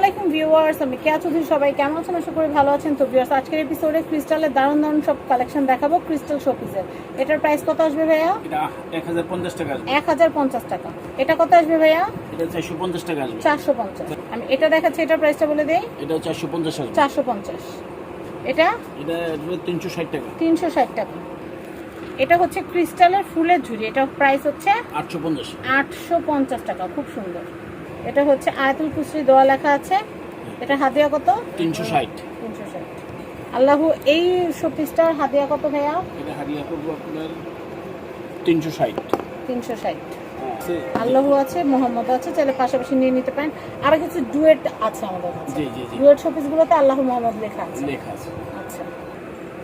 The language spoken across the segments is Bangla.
আলাইকুম ভিউয়ার্স আমি কেয়া চৌধুরী সবাই কেমন আছেন? আশা করি ভালো আছেন। তো ভিউয়ার্স আজকের এপিসোডে ক্রিস্টালের দারুণ দারুণ সব কালেকশন দেখাবো ক্রিস্টাল শোপিসের এটার প্রাইস কত আসবে ভাইয়া? এটা এক হাজার পঞ্চাশ টাকা এটা কত আসবে ভাইয়া? এটা চারশো পঞ্চাশ টাকা চারশো পঞ্চাশ। আমি এটা দেখাচ্ছি এটার প্রাইসটা বলে দেই। এটা চারশো পঞ্চাশ চারশো পঞ্চাশ। এটা? এটা তিনশো ষাট টাকা। তিনশো ষাট টাকা। এটা হচ্ছে ক্রিস্টালের ফুলের ঝুড়ি। এটা প্রাইস হচ্ছে আটশো পঞ্চাশ। আটশো পঞ্চাশ টাকা। খুব সুন্দর। এটা হচ্ছে আয়াতুল কুসরি দোয়া লেখা আছে। এটা হাদিয়া কত? তিনশো ষাট। তিনশো ষাট। আল্লাহু এই শোপিসটার হাদিয়া কত ভাইয়া? এটা হারিয়া করব আপনার তিনশো ষাট। তিনশো ষাট। আল্লাহু আছে মোহাম্মদ আছে চাইলে পাশাপাশি নিয়ে নিতে পারেন। আর কিছু ডুয়েট আছে আমাদের কাছে। জি জি জি। ডুয়েট শোপিসগুলোতে আল্লাহ মোহাম্মদ লেখা আছে। লেখা আছে। আচ্ছা।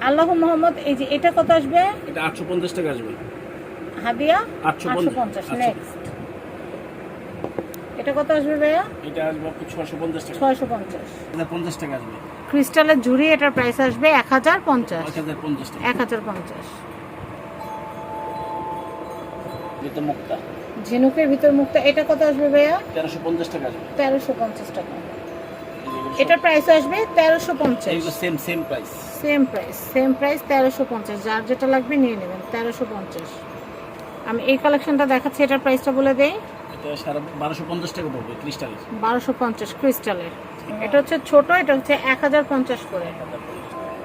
আল্লাহ মোহাম্মদ এই যে এটা কত আসবে? এটা আটশো পঞ্চাশ টাকা আসবে। হাদিয়া? আটশো পঞ্চাশ। নেক্সট এটা কত আসবে ভাইয়া? এটা আসবে আপনার ছশো পঞ্চাশ টাকা। ছয়শো পঞ্চাশ। হাজার পঞ্চাশ টাকা আসবে। ক্রিস্টালের ঝুড়ি এটার প্রাইস আসবে এক হাজার পঞ্চাশ। এক হাজার পঞ্চাশ টাকা। এক হাজার পঞ্চাশ। এটা মুক্তা। ঝিনুকের ভিতর মুক্তা এটা কত আসবে ভাইয়া? তেরোশো পঞ্চাশ টাকা আসবে। তেরোশো পঞ্চাশ টাকা। এটার প্রাইস আসবে তেরোশো পঞ্চাশ। Same same price same price same price তেরোশো পঞ্চাশ। যার যেটা লাগবে নিয়ে নেবেন তেরোশো পঞ্চাশ। আমি এই কালেকশনটা দেখাচ্ছি এটার প্রাইসটা বলে দেই। এটা সারা বারোশো পঞ্চাশ টাকা পড়বে ক্রিস্টালের। বারোশো পঞ্চাশ ক্রিস্টালের। এটা হচ্ছে ছোট এটা হচ্ছে এক হাজার পঞ্চাশ করে।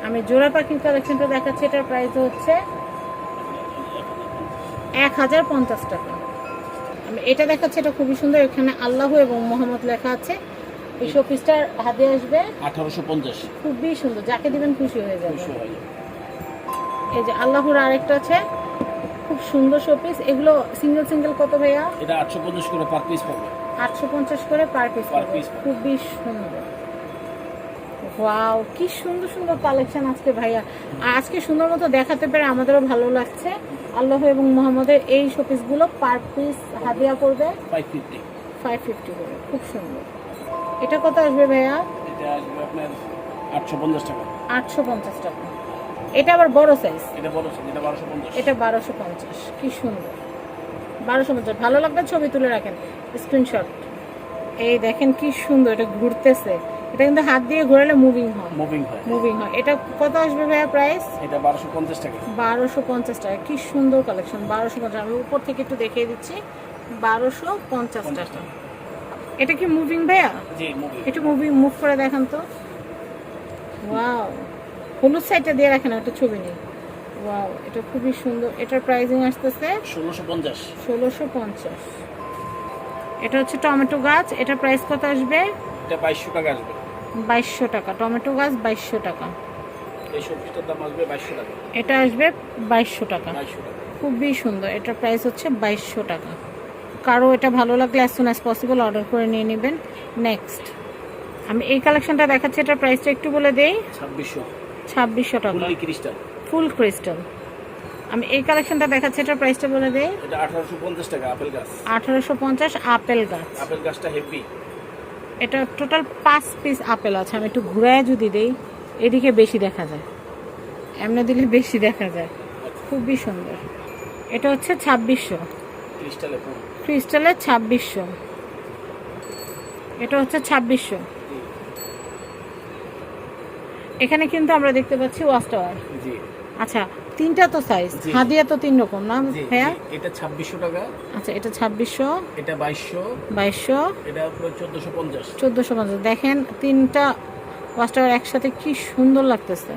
আমি জোড়া পাখির কালেকশনটা দেখাচ্ছি এটার প্রাইস হচ্ছে এক হাজার পঞ্চাশ টাকা। আমি এটা দেখাচ্ছি এটা খুবই সুন্দর এখানে আল্লাহ এবং মোহাম্মদ লেখা আছে। এই শোপিসটার হাতে আসবে। আঠারোশো পঞ্চাশ। খুবই সুন্দর যাকে দিবেন খুশি হয়ে যাবে। এই যে আল্লাহর আরেকটা আছে। খুব সুন্দর শোপিস এগুলো সিঙ্গেল সিঙ্গেল কত ভাইয়া? এটা আটশো পঞ্চাশ করে পার পিস পাবে। আটশো পঞ্চাশ করে পার পিস। খুবই সুন্দর। ওয়াও কি সুন্দর সুন্দর কালেকশন আজকে ভাইয়া। আজকে সুন্দর মতো দেখাতে পেরে আমাদেরও ভালো লাগছে। আল্লাহ এবং মোহাম্মদের এই শোপিসগুলো পার পিস হাদিয়া পড়বে। ফাইভ ফিফটি করে খুব সুন্দর। এটা কত আসবে ভাইয়া? এটা আসবে আপনার আটশো পঞ্চাশ টাকা। আটশো পঞ্চাশ টাকা। এটা আবার বড় সাইজ এটা বড় এটা বারোশো পঞ্চাশ। এটা বারোশো পঞ্চাশ কি সুন্দর। বারোশো পঞ্চাশ ভালো লাগবে ছবি তুলে রাখেন। স্ক্রিনশট এই দেখেন কি সুন্দর এটা ঘুরতেছে। এটা কিন্তু হাত দিয়ে ঘোরালে মুভিং হয়। মুভিং হয়। মুভিং হয়। এটা কত আসবে ভাইয়া প্রাইস এটা বারোশো পঞ্চাশ টাকা। বারোশো পঞ্চাশ টাকা কি সুন্দর কালেকশন বারোশো পঞ্চাশ আমি উপর থেকে একটু দেখিয়ে দিচ্ছি। বারোশো পঞ্চাশ টাকা। এটা কি মুভিং ভাইয়া? জি মুভিং একটু মুভি মুভ করে দেখান তো। ওয়াও হলুদ সাইডটা দিয়ে রাখেন একটা ছবি নেই। ওয়াও এটা খুবই সুন্দর। এটার প্রাইসিং আসতেছে ষোলোশো পঞ্চাশ। ষোলোশো পঞ্চাশ। এটা হচ্ছে টমেটো গাছ। এটার প্রাইস কত আসবে? এটা বাইশশো টাকা আসবে। বাইশশো টাকা। টমেটো গাছ বাইশশো টাকা। এই সবজিটার দাম আসবে বাইশশো টাকা। এটা আসবে বাইশশো টাকা। খুবই সুন্দর। এটার প্রাইস হচ্ছে বাইশশো টাকা। কারও এটা ভালো লাগলে as soon as possible order করে নিয়ে নেবেন। নেক্সট আমি এই কালেকশনটা দেখাচ্ছি। এটার প্রাইসটা একটু বলে দেই। ছাব্বিশশো। ছাব্বিশশো টাকা। ক্রিস্টাল ফুল ক্রিস্টাল আমি এই কালেকশনটা দেখাচ্ছি এটার প্রাইসটা বলে দেই। এটা আঠারোশো পঞ্চাশ টাকা আপেল গাছ। আপেল গাছ। আপেল গাছটা হেভি এটা টোটাল পাঁচ পিস আপেল আছে। আমি একটু ঘুরায় যদি দেই এদিকে বেশি দেখা যায়। এমনি দিলে বেশি দেখা যায়। খুবই সুন্দর। এটা হচ্ছে ছাব্বিশশো। ক্রিস্টালে ক্রিস্টালের ছাব্বিশশো। এটা হচ্ছে ছাব্বিশশো। এখানে কিন্তু আমরা দেখতে পাচ্ছি ওয়াচ টাওয়ার। জি। আচ্ছা তিনটা তো সাইজ। হাদিয়া তো তিন রকম না হ্যাঁ ভাইয়া? এটা ছাব্বিশশো টাকা। আচ্ছা এটা ছাব্বিশশো। এটা বাইশশো। বাইশশো। এটা চোদ্দশো চোদ্দোশো পঞ্চাশ। চোদ্দশো পঞ্চাশ। দেখেন তিনটা ওয়াচ টাওয়ার একসাথে কি সুন্দর লাগতেছে।